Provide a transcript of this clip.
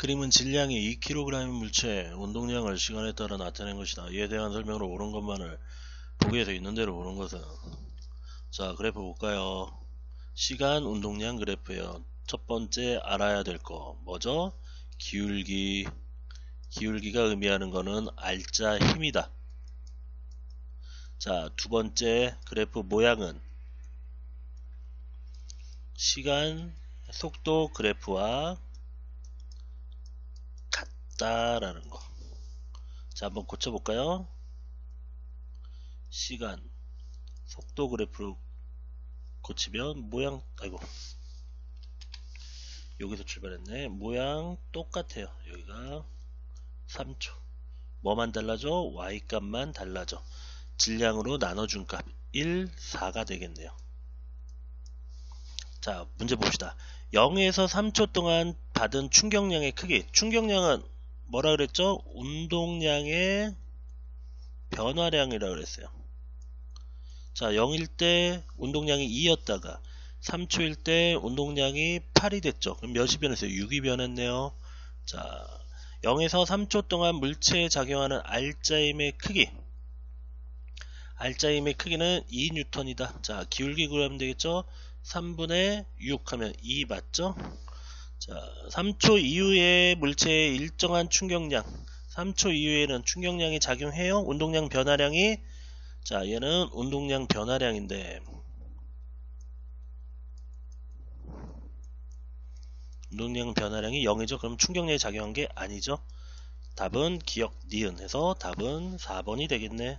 그림은 질량이 2kg인 물체의 운동량을 시간에 따라 나타낸 것이다. 이에 대한 설명으로 옳은 것만을 보기에 돼 있는 대로 옳은 것은 자 그래프 볼까요? 시간 운동량 그래프예요. 첫 번째 알아야 될 거 뭐죠? 기울기 기울기가 의미하는 거는 알자 힘이다. 자 두 번째 그래프 모양은 시간 속도 그래프와 같다라는 거. 자, 한번 고쳐볼까요? 시간, 속도 그래프를 고치면 모양, 아이고. 여기서 출발했네. 모양 똑같아요. 여기가 3초. 뭐만 달라져? y 값만 달라져. 질량으로 나눠준 값 1, 4가 되겠네요. 자, 문제 봅시다. 0에서 3초 동안 받은 충격량의 크기. 충격량은 뭐라 그랬죠? 운동량의 변화량이라 그랬어요. 자, 0일 때 운동량이 2였다가 3초일 때 운동량이 8이 됐죠. 그럼 몇이 변했어요? 6이 변했네요. 자, 0에서 3초 동안 물체에 작용하는 알자임의 크기. 알자임의 크기는 2뉴턴이다. 자, 기울기 구하면 되겠죠? 3분의 6 하면 2 맞죠? 자, 3초 이후에 물체의 일정한 충격량 3초 이후에는 충격량이 작용해요. 운동량 변화량이 자, 얘는 운동량 변화량인데 운동량 변화량이 0이죠. 그럼 충격량이 작용한 게 아니죠. 답은 기억 니은 해서 답은 4번이 되겠네.